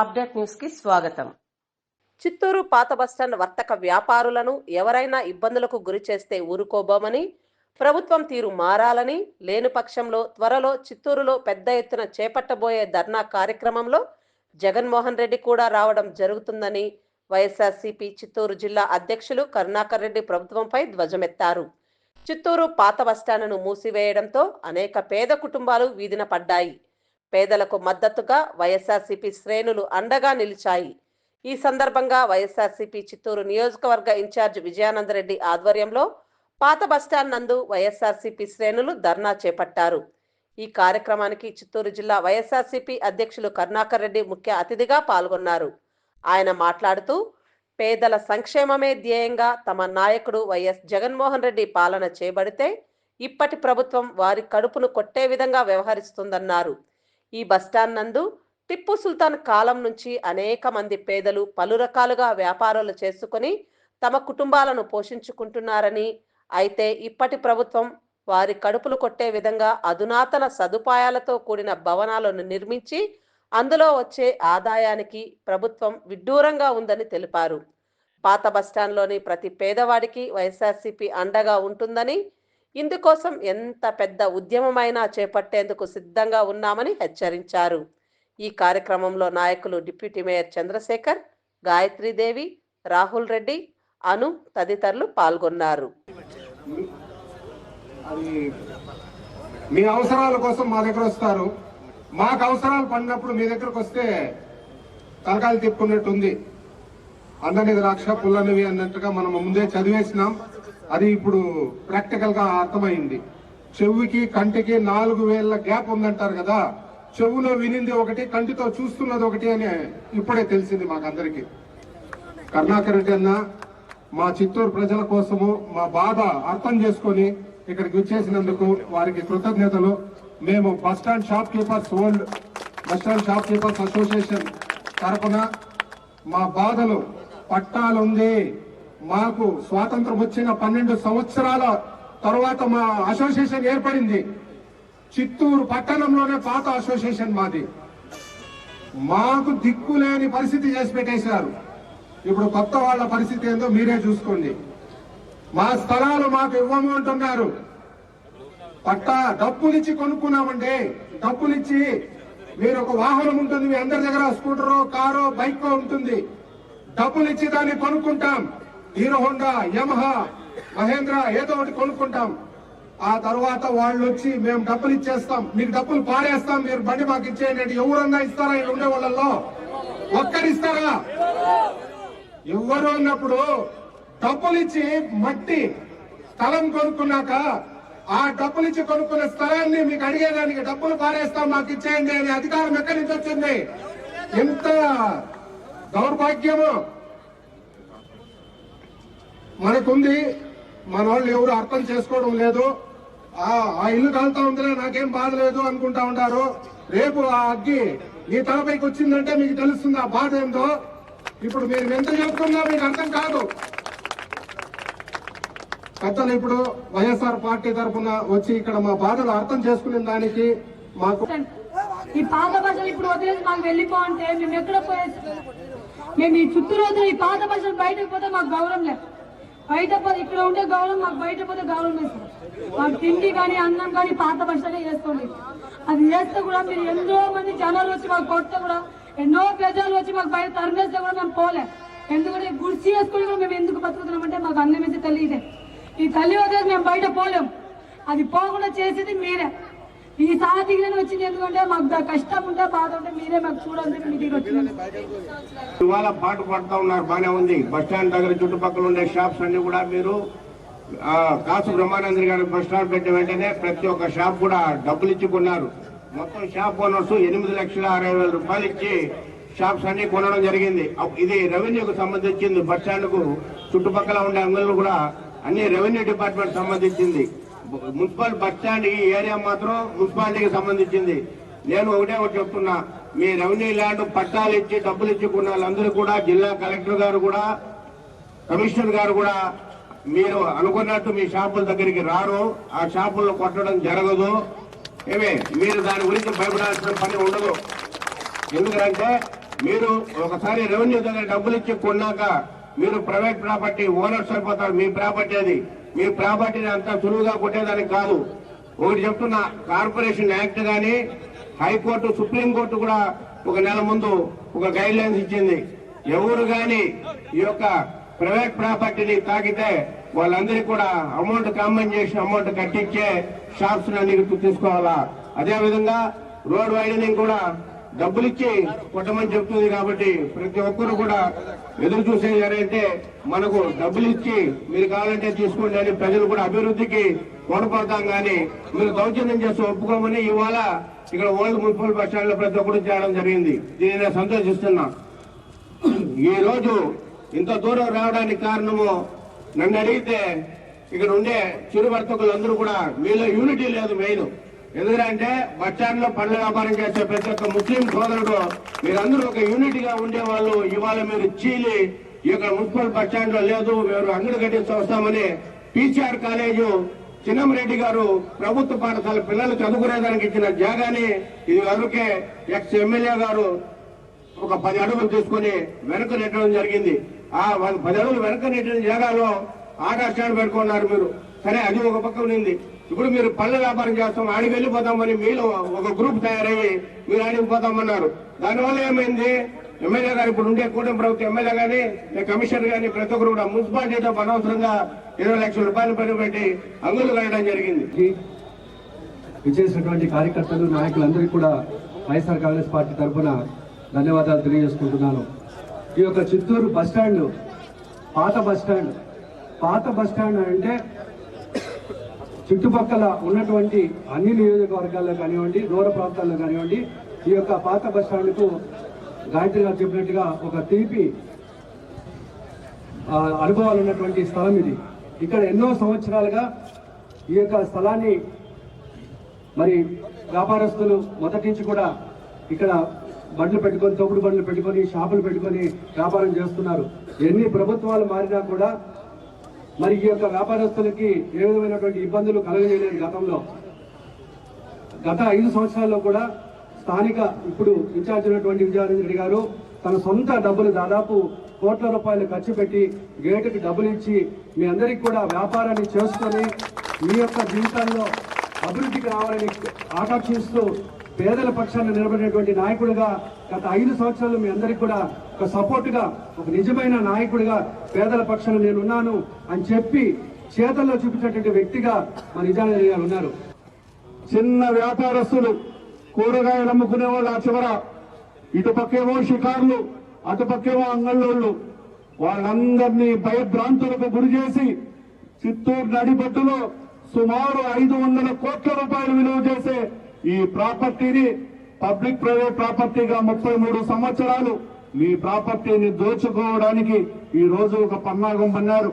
Update న్యూస్కి స్వాగతం. చిత్తూరు పాత బస్టాండ్ వర్తక వ్యాపారులను ఎవరైనా ఇబ్బందులకు గురి చేస్తే ఊరుకోబోమని ప్రభుత్వం తీరు మారాలని లేని పక్షంలో త్వరలో చిత్తూరులో పెద్ద ఎత్తున చేపట్టబోయే ధర్నా కార్యక్రమంలో జగన్మోహన్ రెడ్డి కూడా రావడం జరుగుతుందని వైఎస్ఆర్సీపీ చిత్తూరు జిల్లా అధ్యక్షులు కరుణాకర్ రెడ్డి ప్రభుత్వంపై ధ్వజమెత్తారు. చిత్తూరు పాత బస్టాండ్ను మూసివేయడంతో అనేక పేద కుటుంబాలు వీధిన పడ్డాయి. పేదలకు మద్దతుగా వైఎస్ఆర్సీపీ శ్రేణులు అండగా నిలిచాయి. ఈ సందర్భంగా వైఎస్ఆర్సీపీ చిత్తూరు నియోజకవర్గ ఇన్ఛార్జ్ విజయానందరెడ్డి ఆధ్వర్యంలో పాత బస్టాండ్ నందు వైఎస్ఆర్సీపీ శ్రేణులు ధర్నా చేపట్టారు. ఈ కార్యక్రమానికి చిత్తూరు జిల్లా వైఎస్ఆర్సీపీ అధ్యక్షులు కరుణాకర్ రెడ్డి ముఖ్య అతిథిగా పాల్గొన్నారు. ఆయన మాట్లాడుతూ పేదల సంక్షేమమే ధ్యేయంగా తమ నాయకుడు వైఎస్ జగన్మోహన్ రెడ్డి పాలన చేపడితే ఇప్పటి ప్రభుత్వం వారి కడుపును కొట్టే విధంగా వ్యవహరిస్తుందన్నారు. ఈ బస్టాండ్ నందు టిప్పు సుల్తాన్ కాలం నుంచి అనేక మంది పేదలు పలు రకాలుగా వ్యాపారాలు చేసుకుని తమ కుటుంబాలను పోషించుకుంటున్నారని అయితే ఇప్పటి ప్రభుత్వం వారి కడుపులు కొట్టే విధంగా అధునాతన సదుపాయాలతో కూడిన భవనాలను నిర్మించి అందులో వచ్చే ఆదాయానికి ప్రభుత్వం విడ్డూరంగా ఉందని తెలిపారు. పాత బస్టాండ్లోని ప్రతి పేదవాడికి వైఎస్ఆర్సీపీ అండగా ఉంటుందని ఇందుకోసం ఎంత పెద్ద ఉద్యమమైనా చేపట్టేందుకు సిద్ధంగా ఉన్నామని హెచ్చరించారు. ఈ కార్యక్రమంలో నాయకులు డిప్యూటీ మేయర్ చంద్రశేఖర్ గాయత్రీదేవి రాహుల్ రెడ్డి అను తదితరులు పాల్గొన్నారు. మీ అవసరాల కోసం మా దగ్గర వస్తారు. మాకు అవసరాలు పడినప్పుడు మీ దగ్గరకు వస్తే తలకాయలు తిప్పుకున్నట్టు అందని ద్రాక్ష పుల్లనివి అన్నట్టుగా మనం ముందే చదివేసినాం. అది ఇప్పుడు ప్రాక్టికల్గా అర్థమైంది. చెవుకి కంటికి నాలుగు వేల గ్యాప్ ఉందంటారు కదా? చెవులో వినింది ఒకటి కంటితో చూస్తున్నది ఒకటి అని ఇప్పుడే తెలిసింది మాకందరికి. కరుణాకర్ రెడ్డి అన్న మా చిత్తూరు ప్రజల కోసము మా బాధ అర్థం చేసుకొని ఇక్కడికి వచ్చేసినందుకు వారికి కృతజ్ఞతలు. మేము bus stand stand shopkeepers old bus stand shopkeepers association తరపున మా బాధలు పట్టాలుంది. మాకు స్వాతంత్రం వచ్చిన పన్నెండు సంవత్సరాల తర్వాత మా అసోసియేషన్ ఏర్పడింది. చిత్తూరు పట్టణంలోనే పాత అసోసియేషన్ మాది. మాకు దిక్కులేని పరిస్థితి చేసి పెట్టేశారు. ఇప్పుడు కొత్త వాళ్ళ పరిస్థితి ఏందో మీరే చూసుకోండి. మా స్థలాలు మాకు ఇవ్వము అంటున్నారు. పట్టా డబ్బులిచ్చి కొనుక్కున్నామండి. డబ్బులిచ్చి మీరు ఒక వాహనం ఉంటుంది మీ అందరి దగ్గర స్కూటరో కారో బైక్ ఉంటుంది. డబ్బులు ఇచ్చి దాన్ని కొనుక్కుంటాం. హీరో హోండా యమహా మహేంద్ర ఏదో ఒకటి కొనుక్కుంటాం. ఆ తర్వాత వాళ్ళు వచ్చి మేము డబ్బులు ఇచ్చేస్తాం మీకు డబ్బులు పారేస్తాం. మీరు బండి మాకు ఇచ్చేయండి. ఎవరన్నా ఇస్తారా? ఇక్కడ ఉండే వాళ్ళల్లో. ఒక్కరిస్తారా ఎవ్వరు అన్నప్పుడు డబ్బులు ఇచ్చి మట్టి స్థలం కొనుక్కున్నాక ఆ డబ్బులు ఇచ్చి కొనుక్కున్న స్థలాన్ని మీకు అడిగేదానికి డబ్బులు పారేస్తాం. మాకు ఇచ్చేయండి అనే అధికారం ఎక్కడి నుంచి వచ్చింది? ఎంత దౌర్భాగ్యము. మనకుంది మన వాళ్ళు ఎవరు అర్థం చేసుకోవడం లేదు. ఆ ఇల్లు కాలుతా ఉందిలే నాకేం బాధ లేదు అనుకుంటా ఉంటారు రేపు ఆ అగ్గి మీ తలపైకి వచ్చిందంటే మీకు తెలుస్తుంది ఆ బాధ ఏందో? ఇప్పుడు మీరు ఎంత చెప్తున్నా మీకు అర్థం కాదు. పెద్దలు ఇప్పుడు వైఎస్ఆర్ పార్టీ తరఫున వచ్చి ఇక్కడ మా బాధలు అర్థం చేసుకునే దానికి మాకు ఈ పాత బస్సులు ఇప్పుడు వదిలేసి మాకు వెళ్ళిపో అంటే మేము ఎక్కడ పోయేసి మేము ఈ చుట్టూ రోజులు ఈ పాత బస్సులు బయటకు పోతే మాకు గౌరవం లేదు. బయట పోతే ఇక్కడ ఉండే గౌరవం మాకు బయట పోతే గౌరవం లేదు సార్. మాకు తిండి కానీ అన్నం కానీ పాత బస్సులే చేసుకోండి అది చేస్తే కూడా మీరు ఎంతో మంది జనాలు వచ్చి మాకు కొడితే కూడా ఎన్నో ప్రజలు వచ్చి మాకు బయట తరిమేస్తే కూడా మేము పోలే. ఎందుకంటే ఈ గుడిసి చేసుకుని కూడా మేము ఎందుకు బతుకుతున్నాం అంటే మాకు అన్నం వేసి తల్లి ఇదే ఈ తల్లి వదిలేసి మేము బయట పోలేం. అది పోకుండా చేసేది మీరే. ఈ సాధికలను వచ్చింది ఎందుకంటే మాకు కష్టం ఉంటే బాధ ఉంటే మీరే మాకు చూడాలి మీ ఇవాళ పాటు పడుతూ ఉన్నారు బానే ఉంది. బస్ స్టాండ్ దగ్గర చుట్టుపక్కల ఉండే షాప్స్ అన్ని కూడా మీరు కాసు బ్రహ్మానందరి గారు బస్ స్టాండ్ పెట్టిన వెంటనే ప్రతి ఒక్క షాప్ కూడా డబ్బులు ఇచ్చి కొన్నారు. మొత్తం షాప్ ఓనర్స్ ఎనిమిది లక్షల అరవై వేల రూపాయలు ఇచ్చి షాప్స్ అన్ని కొనడం జరిగింది. ఇది రెవెన్యూకు సంబంధించింది. బస్ స్టాండ్కు చుట్టుపక్కల ఉండే అంగళ్ళు కూడా అన్ని రెవెన్యూ డిపార్ట్మెంట్ సంబంధించింది. మున్సిపల్ బస్ స్టాండ్ ఈ ఏరియా మాత్రం మున్సిపాలిటీకి సంబంధించింది. నేను ఒకటే ఒకటి చెప్తున్నా మీ రెవెన్యూ ల్యాండ్ పట్టాలు ఇచ్చి డబ్బులు ఇచ్చి కొన్నాళ్ళందరూ కూడా జిల్లా కలెక్టర్ గారు కూడా కమిషనర్ గారు కూడా మీరు అనుకున్నట్టు మీ షాపుల దగ్గరికి రారు. ఆ షాపుల్లో కొట్టడం జరగదు. ఏమే మీరు దాని గురించి భయపడాల్సిన పని ఉండదు. ఎందుకంటే మీరు ఒకసారి రెవెన్యూ దగ్గర డబ్బులు ఇచ్చి కొన్నాక మీరు ప్రైవేట్ ప్రాపర్టీ ఓనర్స్ అయిపోతారు. మీ ప్రాపర్టీ అది. మీ ప్రాపర్టీని అంత సులువుగా కొట్టేదానికి కాదు. ఒకటి చెప్తున్నా కార్పొరేషన్ యాక్ట్ గాని హైకోర్టు సుప్రీంకోర్టు కూడా ఒక నెల ముందు ఒక గైడ్ లైన్స్ ఇచ్చింది. ఎవరు గాని ఈ యొక్క ప్రైవేట్ ప్రాపర్టీని తాకితే వాళ్ళందరికీ కూడా అమౌంట్ కాంపెన్సేషన్ అమౌంట్ కట్టించే షాప్స్ అన్ని తీసుకోవాలా? అదేవిధంగా రోడ్ వైడనింగ్ కూడా డబ్బులు ఇచ్చి కొట్టమని చెప్తుంది కాబట్టి ప్రతి ఒక్కరు కూడా ఎదురు చూసేది ఎవరైతే మనకు డబ్బులు ఇచ్చి మీరు కావాలంటే తీసుకోండి అని ప్రజలు కూడా అభివృద్ధికి తోడ్పడతాం కానీ మీరు దౌర్జన్యం చేసి ఒప్పుకోమని ఇవాళ ఇక్కడ ఓల్డ్ మున్సిపల్ బస్ స్టాండ్లో ప్రతి ఒక్కరు చేయడం జరిగింది. దీన్ని నేను సంతోషిస్తున్నా. ఈ రోజు ఇంత దూరం రావడానికి కారణము నన్ను అడిగితే ఇక్కడ ఉండే చిరు వర్తకులందరూ కూడా మీలో యూనిటీ లేదు మెయిన్. ఎందుకంటే బస్టాండ్లో పండ్ల వ్యాపారం చేసే ప్రతి ఒక్క ముస్లిం సోదరుడు మీరందరూ ఒక యూనిట్గా ఉండేవాళ్ళు. ఇవాళ మీరు చీలి ఇక్కడ మున్సిపల్ బస్టాండ్లో లేదు మీరు అంగడి కట్టించి వస్తామని పీసీఆర్ కాలేజు చిన్నమరెడ్డి గారు ప్రభుత్వ పాఠశాల పిల్లలు చదువుకునేదానికి ఇచ్చిన జాగాని ఇది వరకే ఎక్స్ ఎమ్మెల్యే గారు ఒక పది అడుగులు తీసుకుని వెనక నెట్టడం జరిగింది. ఆ పది అడుగులు వెనక నెట్టిన జాగాలో ఆటో స్టాండ్ పెట్టుకున్నారు మీరు. సరే అది ఒక పక్క ఉంది. ఇప్పుడు మీరు పళ్ళ వ్యాపారం చేస్తాం ఆడికి వెళ్ళిపోతామని మీలో ఒక గ్రూప్ తయారయ్యి మీరు ఆడికి పోతామన్నారు. దానివల్ల ఏమైంది? ఎమ్మెల్యే గారు ఇప్పుడు ఉండే కూటమి ప్రభుత్వం ఎమ్మెల్యే గాని కమిషనర్ గాని ప్రతి ఒక్కరు కూడా మున్సిపాలిటీతో అనవసరంగా ఇరవై లక్షల రూపాయలు పని పెట్టి అంగులు కట్టడం జరిగింది. విచ్చేసినటువంటి కార్యకర్తలు నాయకులందరికీ కూడా వైఎస్ఆర్ కాంగ్రెస్ పార్టీ తరఫున ధన్యవాదాలు తెలియజేసుకుంటున్నాను. ఈ యొక్క చిత్తూరు బస్ స్టాండ్ పాత బస్ స్టాండ్ పాత బస్ స్టాండ్ అంటే చుట్టుపక్కల ఉన్నటువంటి అన్ని నియోజకవర్గాల్లో కానివ్వండి దూర ప్రాంతాల్లో కానివ్వండి ఈ యొక్క పాత బస్ స్టాండ్కు గాయత్రి గారు చెప్పినట్టుగా ఒక తీపి అనుభవాలు ఉన్నటువంటి స్థలం ఇది. ఇక్కడ ఎన్నో సంవత్సరాలుగా ఈ యొక్క స్థలాన్ని మరి వ్యాపారస్తులు మొదటి నుంచి కూడా ఇక్కడ బండ్లు పెట్టుకొని తోపుడు బండ్లు పెట్టుకొని షాపులు పెట్టుకొని వ్యాపారం చేస్తున్నారు. ఎన్ని ప్రభుత్వాలు మారినా కూడా మరి ఈ యొక్క వ్యాపారస్తులకి ఏ విధమైనటువంటి ఇబ్బందులు కలగజేయలేదు గతంలో. గత ఐదు సంవత్సరాల్లో కూడా స్థానిక ఇప్పుడు ఇన్ఛార్జ్ ఉన్నటువంటి విజయానంద రెడ్డి గారు తన సొంత డబ్బులు దాదాపు కోట్ల రూపాయలు ఖర్చు పెట్టి గేటుకి డబ్బులు ఇచ్చి మీ అందరికి కూడా వ్యాపారాన్ని చేసుకొని మీ యొక్క జీవితాల్లో అభివృద్ధికి రావాలని ఆకాంక్షిస్తూ పేదల పక్షాన్ని నిలబడినటువంటి నాయకుడిగా గత ఐదు సంవత్సరాలు మీ అందరికి కూడా ఒక సపోర్టుగా ఒక నిజమైన నాయకుడిగా పేదల పక్షాన నేను ఉన్నాను అని చెప్పి చేతల్లో చూపించినటువంటి వ్యక్తిగా మా నిజానంద గారు ఉన్నారు. చిన్న వ్యాపారస్తులు కూరగాయలు అమ్ముకునే వాళ్ళు ఆ చివర. ఇటుపక్కేమో షికార్లు అటుపక్కేమో అంగళ్ళోళ్ళు. వాళ్ళందరినీ భయభ్రాంతులకు గురి చేసి చిత్తూరు నడిపట్టులో సుమారు ఐదు వందల కోట్ల రూపాయలు విలువ చేసే ఈ ప్రాపర్టీని పబ్లిక్ ప్రైవేట్ ప్రాపర్టీగా ముప్పై మూడు సంవత్సరాలు మీ ప్రాపర్టీని దోచుకోవడానికి ఈ రోజు ఒక పన్నాగం పన్నారు.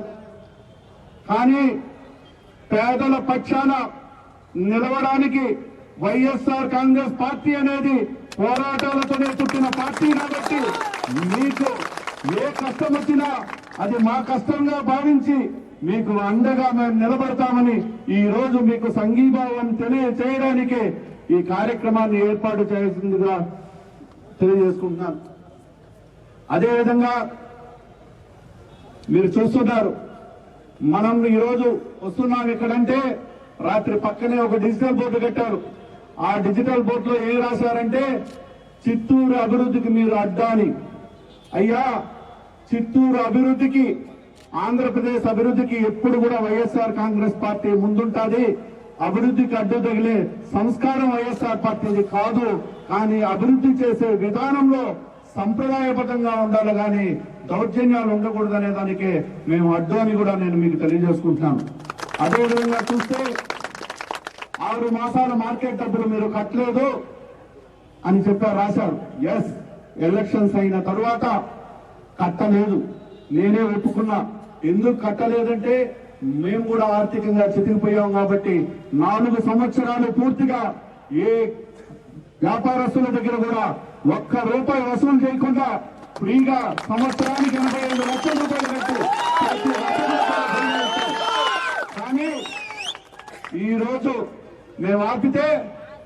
కానీ పేదల పక్షాన నిలవడానికి వైఎస్ఆర్ కాంగ్రెస్ పార్టీ అనేది పోరాటాలతోనే పుట్టిన పార్టీ కాబట్టి మీకు ఏ కష్టం వచ్చినా అది మా కష్టంగా భావించి మీకు అండగా మేము నిలబడతామని ఈ రోజు మీకు సంఘీభావం తెలియచేయడానికే ఈ కార్యక్రమాన్ని ఏర్పాటు చేసిందిగా తెలియజేసుకుంటున్నాను. అదేవిధంగా మీరు చూస్తున్నారు మనం ఈరోజు వస్తున్నాం ఎక్కడంటే రాత్రి పక్కనే ఒక డిజిటల్ బోర్డు కట్టారు. ఆ డిజిటల్ బోర్డులో ఏం రాశారంటే చిత్తూరు అభివృద్ధికి మీరు అడ్డాని. అయ్యా చిత్తూరు అభివృద్ధికి ఆంధ్రప్రదేశ్ అభివృద్ధికి ఎప్పుడు కూడా వైఎస్ఆర్ కాంగ్రెస్ పార్టీ ముందుంటది. అభివృద్ధికి అడ్డు తగిలే సంస్కారం వైఎస్ఆర్ పార్టీది కాదు. కానీ అభివృద్ధి చేసే విధానంలో సంప్రదాయబద్ధంగా ఉండాలి కానీ దౌర్జన్యాలు ఉండకూడదనే దానికి మేము అడ్డు అని కూడా నేను మీకు తెలియజేసుకుంటున్నాను. అదేవిధంగా చూస్తే ఆరు మాసాల మార్కెట్ డబ్బులు మీరు కట్టలేదు అని చెప్పారు రాశారు. ఎస్ ఎలక్షన్స్ అయిన తరువాత కట్టలేదు. నేనే ఒప్పుకున్నా. ఎందుకు కట్టలేదంటే మేము కూడా ఆర్థికంగా చితికిపోయాం కాబట్టి నాలుగు సంవత్సరాలు పూర్తిగా ఏ వ్యాపారస్తుల దగ్గర కూడా ఒక్క రూపాయి వసూలు చేయకుండా ఫ్రీగా సంవత్సరానికి ఎనభై ఐదు లక్షల రూపాయలు కానీ ఈ రోజు మేము ఆపితే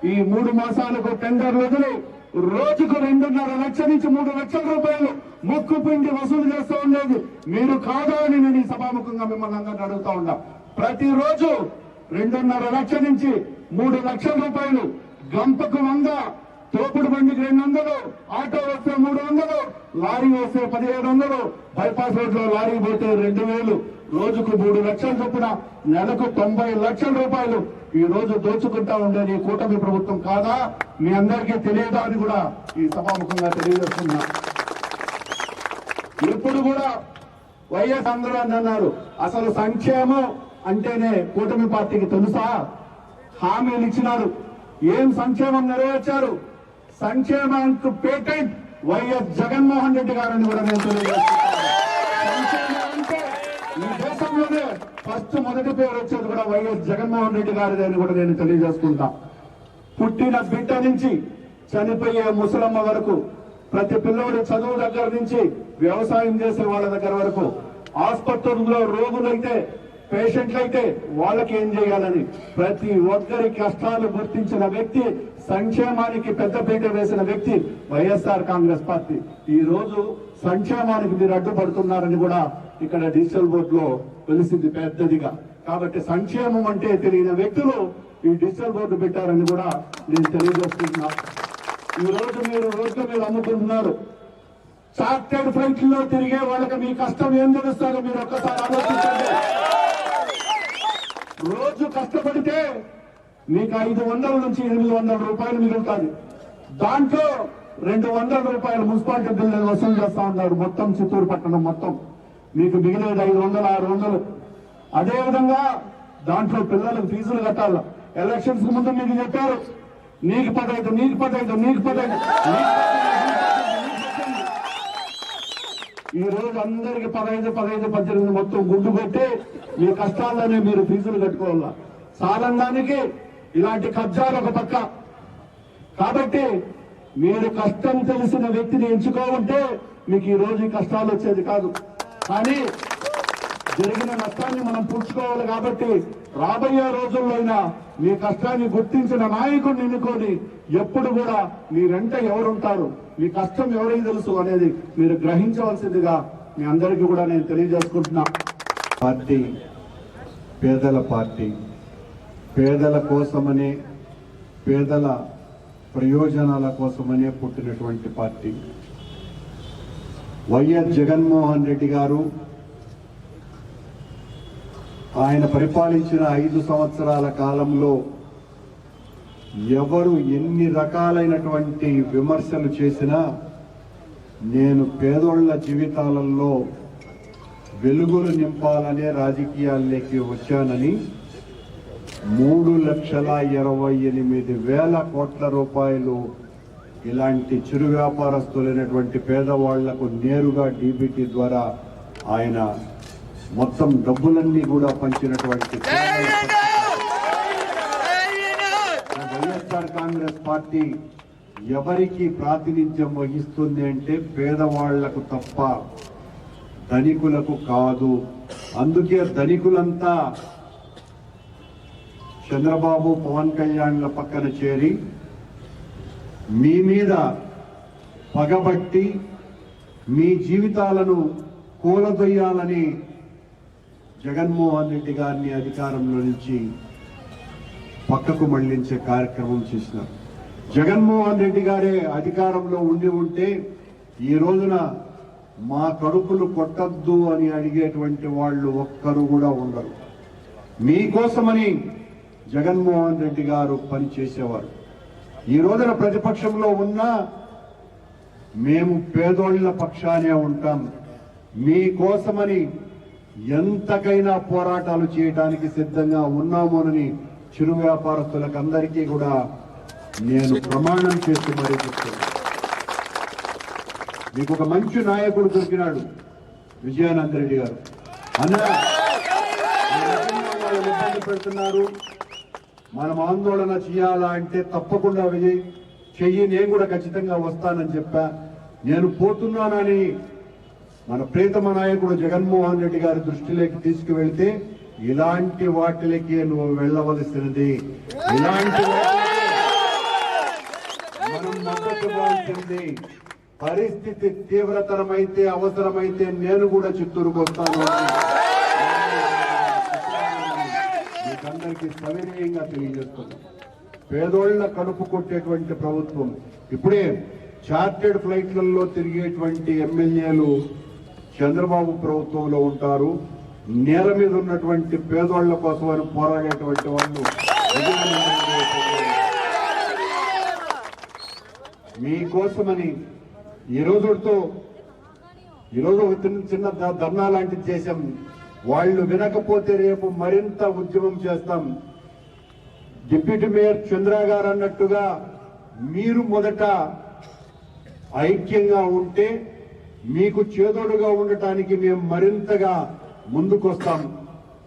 ఈ మూడు మాసాలకు టెండర్లు వదిలి రోజుకు రెండున్నర లక్షల నుంచి మూడు లక్షల రూపాయలు మొక్కు పిండి వసూలు చేస్తూ ఉండేది. మీరు కాదా అని నేను ఈ సభాముఖంగా మిమ్మల్ని అందరిని అడుగుతా ఉన్నా. ప్రతిరోజు రెండున్నర లక్షల నుంచి మూడు లక్షల రూపాయలు గంపకు వంద తోపుడు బండికి రెండు వందలు ఆటో వస్తే మూడు వందలు లారీ వస్తే పదిహేడు వందలు బైపాస్ రోడ్లో లారీ పోతే రెండు వేలు రోజుకు మూడు లక్షల చొప్పున నెలకు తొంభై లక్షల రూపాయలు. ఈ రోజు దోచుకుంటా ఉండేది ఈ కూటమి ప్రభుత్వం కాదా? మీ అందరికీ తెలియదా అని కూడా ఈ సభాముఖంగా తెలియజేస్తున్నా. ఎప్పుడు కూడా వైఎస్ అందరూ అని అన్నారు. అసలు సంక్షేమం అంటేనే కూటమి పార్టీకి తెలుసా? హామీలు ఇచ్చినారు. ఏం సంక్షేమం నెరవేర్చారు? సంక్షేమానికి పేటెంట్ వైఎస్ జగన్మోహన్ రెడ్డి గారని కూడా నేను తెలియజేస్తున్నాను. సంక్షేమం అంటే ఈ దేశంలోనే ఫస్ట్ మొదటి పేరు వచ్చేది కూడా వైఎస్ జగన్మోహన్ రెడ్డి గారిది అని కూడా నేను తెలియజేసుకుంటా. పుట్టిన బిడ్డ నుంచి చనిపోయే ముసలమ్మ వరకు ప్రతి పిల్లోడి చదువు దగ్గర నుంచి వ్యవసాయం చేసే వాళ్ళ దగ్గర వరకు ఆసుపత్రుల్లో రోగులైతే పేషెంట్లు అయితే వాళ్ళకి ఏం చేయాలని ప్రతి ఒక్కరి కష్టాలు గుర్తించిన వ్యక్తి సంక్షేమానికి పెద్దపీట వేసిన వ్యక్తి వైఎస్ఆర్ కాంగ్రెస్ పార్టీ. ఈ రోజు సంక్షేమానికి మీరు అడ్డుపడుతున్నారని కూడా ఇక్కడ డిజిటల్ బోర్డులో వెలిసింది పెద్దదిగా. కాబట్టి సంక్షేమం అంటే తెలియని వ్యక్తులు ఈ డిజిటల్ బోర్డు పెట్టారని కూడా నేను తెలియజేస్తున్నా. ఈ రోజు మీరు రోడ్ల మీద అమ్ముకుంటున్నారు. చార్టెడ్ ఫ్లైట్లో తిరిగే వాళ్ళకి మీ కష్టం ఏం తెలుస్తుందో? మీరు ఒక్కసారి ఆలోచించండి. రోజు కష్టపడితే మీకు ఐదు వందల నుంచి ఎనిమిది వందల రూపాయలు మిగులుతుంది దాంట్లో రెండు వందల రూపాయలు మున్సిపాలిటీ బిల్లు వసూలు చేస్తా ఉన్నారు. మొత్తం చిత్తూరు పట్టణం మొత్తం. మీకు మిగిలేదు ఐదు వందలు ఆరు వందలు. అదేవిధంగా దాంట్లో పిల్లలకు ఫీజులు కట్టాలి? ఎలక్షన్స్ ముందు మీకు చెప్పారు. నీకు పదైదు నీకు పదైదు నీకు పదైదు నీకు పదైదు, ఈ రోజు అందరికి పదహైదు పదహైదు పద్దెనిమిది మొత్తం గుడ్డు పెట్టి మీ కష్టాల్లోనే మీరు ఫీజులు కట్టుకోవాలా? సారంగానికి ఇలాంటి కబ్జాలు ఒక పక్క. కాబట్టి మీరు కష్టం తెలిసిన వ్యక్తిని ఎంచుకోకుంటే మీకు ఈ రోజు కష్టాలు వచ్చేది కాదు. కానీ జరిగిన నష్టాన్ని మనం పూడ్చుకోవాలి కాబట్టి రాబోయే రోజుల్లోనైనా మీ కష్టాన్ని గుర్తించిన నాయకుడిని ఎన్నుకొని ఎప్పుడు కూడా మీ ఎవరుంటారు? మీ కష్టం ఎవరికి తెలుసు అనేది మీరు గ్రహించవలసిందిగా మీ అందరికీ కూడా నేను తెలియజేసుకుంటున్నా. పార్టీ పేదల పార్టీ పేదల కోసమనే పేదల ప్రయోజనాల కోసమనే పుట్టినటువంటి పార్టీ. వైఎస్ జగన్మోహన్ రెడ్డి గారు ఆయన పరిపాలించిన ఐదు సంవత్సరాల కాలంలో ఎవరు ఎన్ని రకాలైనటువంటి విమర్శలు చేసినా నేను పేదోళ్ళ జీవితాలలో వెలుగులు నింపాలనే రాజకీయాల్లోకి వచ్చానని మూడు లక్షల ఇరవై ఎనిమిది వేల కోట్ల రూపాయలు ఇలాంటి చిరు వ్యాపారస్తులైనటువంటి పేదవాళ్ళకు నేరుగా డీబీటీ ద్వారా ఆయన మొత్తం డబ్బులన్నీ కూడా పంచినటువంటి వైఎస్ఆర్ కాంగ్రెస్ పార్టీ ఎవరికి ప్రాతినిధ్యం వహిస్తుంది అంటే పేదవాళ్ళకు తప్ప ధనికులకు కాదు. అందుకే ధనికులంతా చంద్రబాబు పవన్ కళ్యాణ్ల పక్కన చేరి మీ మీద పగబట్టి మీ జీవితాలను కూలదొయ్యాలని జగన్మోహన్ రెడ్డి గారిని అధికారంలో నుంచి పక్కకు మళ్ళించే కార్యక్రమం చేసినారు. జగన్మోహన్ రెడ్డి గారే అధికారంలో ఉండి ఉంటే ఈ రోజున మా కడుపులు కొట్టద్దు అని అడిగేటువంటి వాళ్ళు ఒక్కరు కూడా ఉండరు. మీకోసమని జగన్మోహన్ రెడ్డి గారు పని చేసేవారు. ఈ రోజున ప్రతిపక్షంలో ఉన్నా మేము పేదోళ్ళ పక్షానే ఉంటాం. మీకోసమని ఎంతకైనా పోరాటాలు చేయడానికి సిద్ధంగా ఉన్నామోనని చిరు వ్యాపారస్తులకు అందరికీ కూడా నేను ప్రమాణం చేసి మరీ చెప్తాను మీకు ఒక మంచి నాయకుడు దొరికినాడు విజయానంద రెడ్డి గారు. అన్న వాళ్ళు ఇబ్బంది పెడుతున్నారు. మనం ఆందోళన చేయాలా అంటే తప్పకుండా విజయ్ చెయ్యి నేను కూడా ఖచ్చితంగా వస్తానని చెప్పా. నేను పోతున్నానని మన ప్రేతమ నాయకుడు జగన్మోహన్ రెడ్డి గారి దృష్టిలోకి తీసుకువెళ్తే ఇలాంటి వాటిలకి నువ్వు వెళ్ళవలసినది. ఇలాంటి మనం మద్దతు పరిస్థితి తీవ్రతరమైతే అవసరమైతే నేను కూడా చిత్తూరుకు వస్తాను. మీకందరికీ సవినయంగా తెలియజేస్తున్నాను. పేదోళ్ళ కడుపు కొట్టేటువంటి ప్రభుత్వం. ఇప్పుడే చార్టెడ్ ఫ్లైట్లలో తిరిగేటువంటి ఎమ్మెల్యేలు చంద్రబాబు ప్రభుత్వంలో ఉంటారు. నేల మీద ఉన్నటువంటి పేదోళ్ళ కోసం అని పోరాడేటువంటి వాళ్ళు మీకోసమని ఈ రోజుతో ఈరోజు ఒక చిన్న చిన్న ధర్నా లాంటిది చేశాం. వాళ్ళు వినకపోతే రేపు మరింత ఉద్యమం చేస్తాం. డిప్యూటీ మేయర్ చంద్ర గారు అన్నట్టుగా మీరు మొదట ఐక్యంగా ఉంటే మీకు చేదోడుగా ఉండటానికి మేము మరింతగా ముందుకొస్తాం.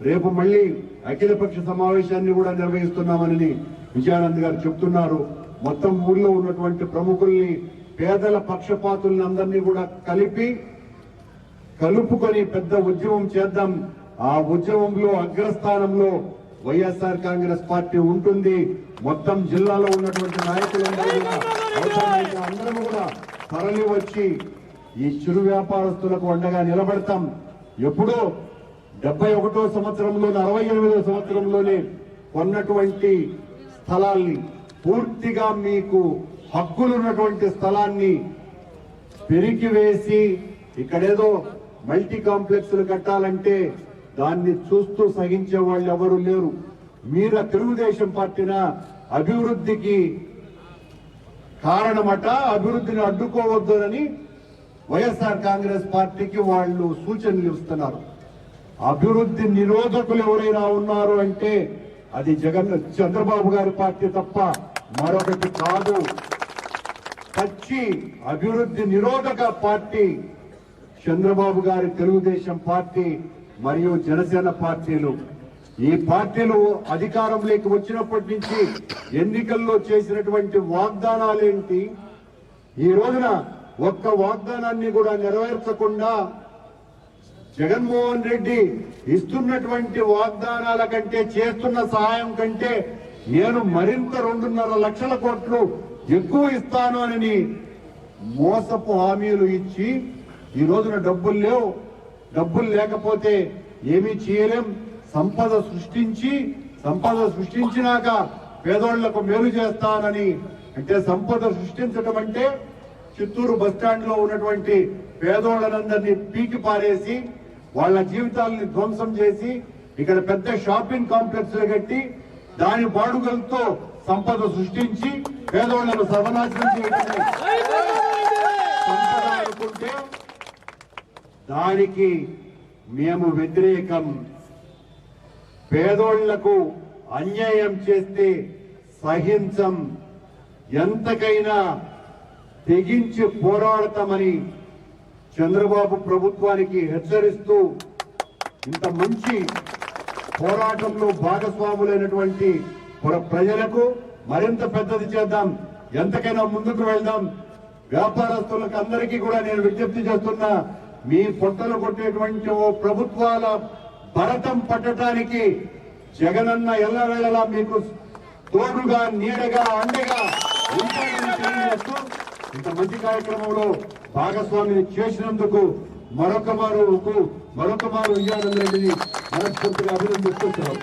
రేపు మళ్ళీ అఖిలపక్ష సమావేశాన్ని కూడా నిర్వహిస్తున్నామని విజయానంద్ గారు చెప్తున్నారు. మొత్తం ఊళ్ళో ఉన్నటువంటి ప్రముఖుల్ని పేదల పక్షపాతుల్ని అందరినీ కూడా కలిపి కలుపుకొని పెద్ద ఉద్యమం చేద్దాం. ఆ ఉద్యమంలో అగ్రస్థానంలో వైఎస్ఆర్ కాంగ్రెస్ పార్టీ ఉంటుంది. మొత్తం జిల్లాలో ఉన్నటువంటి నాయకులందరూ కూడా అందరూ కూడా తరలి వచ్చి ఈ చిరు వ్యాపారస్తులకు అండగా నిలబడతాం. ఎప్పుడో డెబ్బై ఒకటో సంవత్సరంలో అరవై ఎనిమిదో సంవత్సరంలోనే కొన్నటువంటి స్థలాల్ని పూర్తిగా మీకు హక్కులున్నటువంటి స్థలాన్ని పెరికి వేసి ఇక్కడేదో మల్టీ కాంప్లెక్స్లు కట్టాలంటే దాన్ని చూస్తూ సహించే వాళ్ళు ఎవరు లేరు. మీరు తెలుగుదేశం పార్టీన అభివృద్ధికి కారణమట అభివృద్ధిని అడ్డుకోవద్దునని వైఎస్ఆర్ కాంగ్రెస్ పార్టీకి వాళ్ళు సూచనలు ఇస్తున్నారు. అభివృద్ధి నిరోధకులు ఎవరైనా ఉన్నారు అంటే అది జగన్ చంద్రబాబు గారి పార్టీ తప్ప మరొకటి కాదు. పచ్చి అభివృద్ధి నిరోధక పార్టీ చంద్రబాబు గారి తెలుగుదేశం పార్టీ మరియు జనసేన పార్టీలు. ఈ పార్టీలు అధికారంలోకి వచ్చినప్పటి నుంచి ఎన్నికల్లో చేసినటువంటి వాగ్దానాలేంటి? ఈ రోజున ఒక్క వాగ్దానాన్ని కూడా నెరవేర్చకుండా జగన్మోహన్ రెడ్డి ఇస్తున్నటువంటి వాగ్దానాల కంటే చేస్తున్న సహాయం కంటే నేను మరింత రెండున్నర లక్షల కోట్లు ఎక్కువ ఇస్తాను అని మోసపు హామీలు ఇచ్చి ఈ రోజున డబ్బులు లేవు. డబ్బులు లేకపోతే ఏమీ చేయలేం. సంపద సృష్టించి సంపద సృష్టించినాక పేదోళ్ళకు మేలు చేస్తానని అంటే సంపద సృష్టించడం అంటే చిత్తూరు బస్టాండ్లో ఉన్నటువంటి పేదోళ్ళనందరినీ పీకి పారేసి వాళ్ళ జీవితాలని ధ్వంసం చేసి ఇక్కడ పెద్ద షాపింగ్ కాంప్లెక్స్ కట్టి దాని బాడుగలతో సంపద సృష్టించి పేదోళ్ళను సర్వనాశనం చేయడమే. సంపద అనుకుంటే దానికి మేము వ్యతిరేకం. పేదోళ్ళకు అన్యాయం చేస్తే సహించం. ఎంతకైనా తెగించి పోరాడతామని చంద్రబాబు ప్రభుత్వానికి హెచ్చరిస్తూ ఇంత మంచి పోరాటంలో భాగస్వాములైనటువంటి ప్రజలకు మరింత పెద్దది చేద్దాం. ఎంతకైనా ముందుకు వెళ్దాం. వ్యాపారస్తులకు అందరికీ కూడా నేను విజ్ఞప్తి చేస్తున్నా మీ పొట్టలు కొట్టేటువంటి ఓ ప్రభుత్వాల భరతం పట్టడానికి జగనన్న ఎల్లవేళలా మీకు తోడుగా నీడగా అండగా ఉంటాయని తెలియజేస్తూ ఇంత మంచి కార్యక్రమంలో భాగస్వామిని చేసినందుకు మరొక మారు మరొక మారు విజయానంద రెడ్డిని మనస్ఫూర్తిగా అభినందిస్తున్నాం.